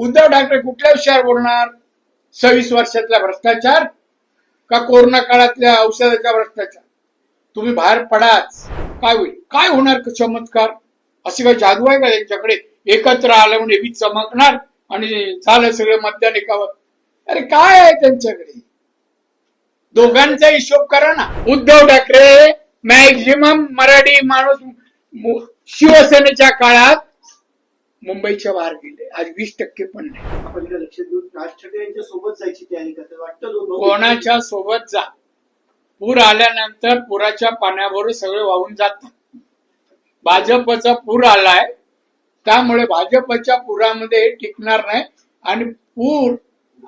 उद्धव ठाकरे कुठल्या विषयावर बोलणार? सव्वीस वर्षातला भ्रष्टाचार का कोरोना काळातल्या औषधाचा भ्रष्टाचार? तुम्ही बाहेर पडाच. काय होईल? काय होणार चमत्कार? अशी काय जादू आहे का त्यांच्याकडे एकत्र आलं म्हणजे वीज चमकणार आणि झालं सगळं मतदान एकावर. अरे काय आहे त्यांच्याकडे? दोघांचा हिशोब करा ना. उद्धव ठाकरे मॅक्झिमम मराठी माणूस शिवसेनेच्या काळात मुंबईच्या बाहेर गेले. आज वीस टक्के पण नाही. आपण लक्ष देऊन राज ठाकरे यांच्या सोबत जायची तयारी करतात. वाटतं कोणाच्या सोबत जा? पूर आल्यानंतर पुराच्या पाण्याबरोबर सगळे वाहून जातात. भाजपचा पूर आलाय. त्यामुळे भाजपच्या पुरामध्ये टिकणार नाही. आणि पूर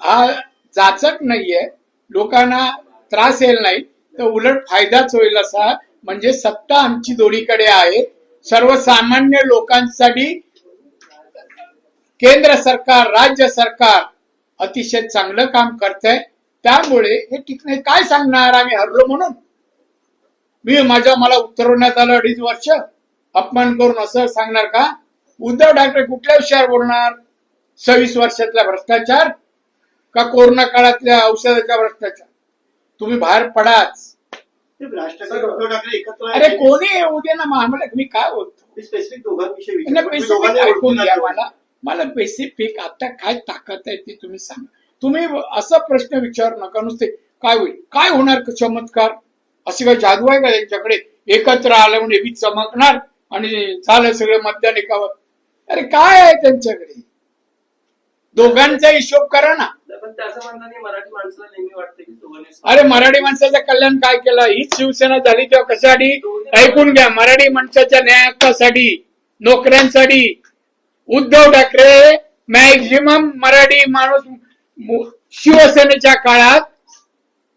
हा जाचक नाहीये. लोकांना त्रास येईल नाही. तर उलट फायदाच होईल असा. म्हणजे सत्ता आमची दोन्हीकडे आहे. सर्वसामान्य लोकांसाठी केंद्र सरकार राज्य सरकार अतिशय चांगलं काम करतंय. त्यामुळे हे टिकणे काय सांगणार आम्ही हरलो म्हणून? मी माझ्या मला उतरवण्यात आलं अडीच वर्ष. अपमान करून असं सांगणार का? उद्धव ठाकरे कुठल्या विषयावर बोलणार? सव्वीस वर्षातला भ्रष्टाचार का कोरोना काळातल्या औषधाचा भ्रष्टाचार? तुम्ही बाहेर पडाच. अरे कोणी येऊ दे ना आम्हाला मी काय बोलतो? स्पेसिफिक दोघांविषयी ऐकून घ्या मला. मला पेसिफिक आता काय ताकद आहे ती तुम्ही सांगा. तुम्ही असा प्रश्न विचारू नका नुसते काय होईल? काय होणार क- चमत्कार? अशी काय जादू आहे का त्यांच्याकडे एकत्र आलं म्हणजे वीज चमकणार आणि झालं सगळं मतदान एकावर. अरे काय आहे त्यांच्याकडे? दोघांचा हिशोब करा ना. पण त्याचं म्हणताना मराठी माणसाला नेहमी वाटतं की दोघांनी अरे मराठी माणसाचं कल्याण काय केलं? हीच शिवसेना झाली तेव्हा कशासाठी? ऐकून घ्या मराठी माणसाच्या न्याय हक्कासाठी नोकऱ्यांसाठी उद्धव ठाकरे मॅक्झिमम मराठी माणूस शिवसेनेच्या काळात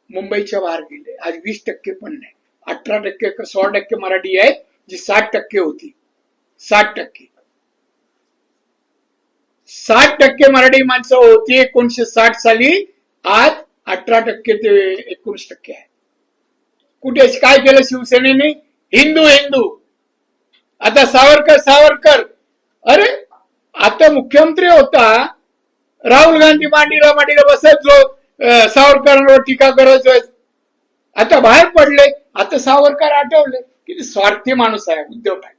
मुंबईच्या बाहेर गेले. आज वीस टक्के पण नाही. अठरा टक्के सोळा टक्के मराठी आहेत जी साठ टक्के होती. साठ टक्के. साठ टक्के मराठी माणसं होती एकोणीशे साठ साली आज अठरा टक्के ते एकोणीस टक्के आहे. कुठे काय केलं शिवसेनेने? हिंदू हिंदू. आता सावरकर सावरकर. अरे आता मुख्यमंत्री होता राहुल गांधी मांडीला मांडीला बसत जो सावरकरांवर टीका करायचो आता बाहेर पडले आता सावरकर आठवले किती स्वार्थी माणूस आहे उद्धव ठाकरे.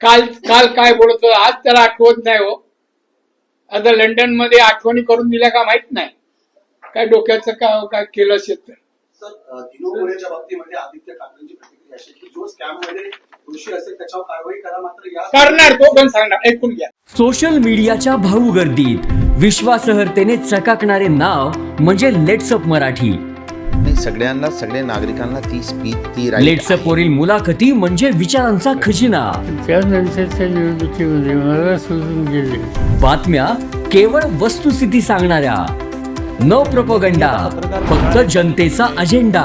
काल काल काय बोलतो आज त्याला आठवत नाही हो. आता लंडनमध्ये आठवणी करून दिल्या का माहीत नाही. काय डोक्याचं का काय केलं असेल तर. सर अ, बाबतीमध्ये आदित्य ठाकरेंची प्रतिक्रिया अशी की जो स्कॅममध्ये दोषी असेल त्याच्यावर कारवाई करा मात्र या करणार तो पण सांगणार ऐकून घ्या. सोशल मीडियाच्या भाऊ गर्दीत विश्वासहर्तेने चकाकणारे नाव म्हणजे लेट्सअप मराठी. नाही सगळ्यांना सगळ्या नागरिकांना ती स्पीच ती right लेट्सअप वरील मुलाखती म्हणजे विचारांचा खजिना. त्यानंतरच्या निवडणुकीमध्ये मला सोडून गेले. बातम्या केवळ वस्तुस्थिती सांगणाऱ्या. न प्रपोगंडा फक्त जनतेचा अजेंडा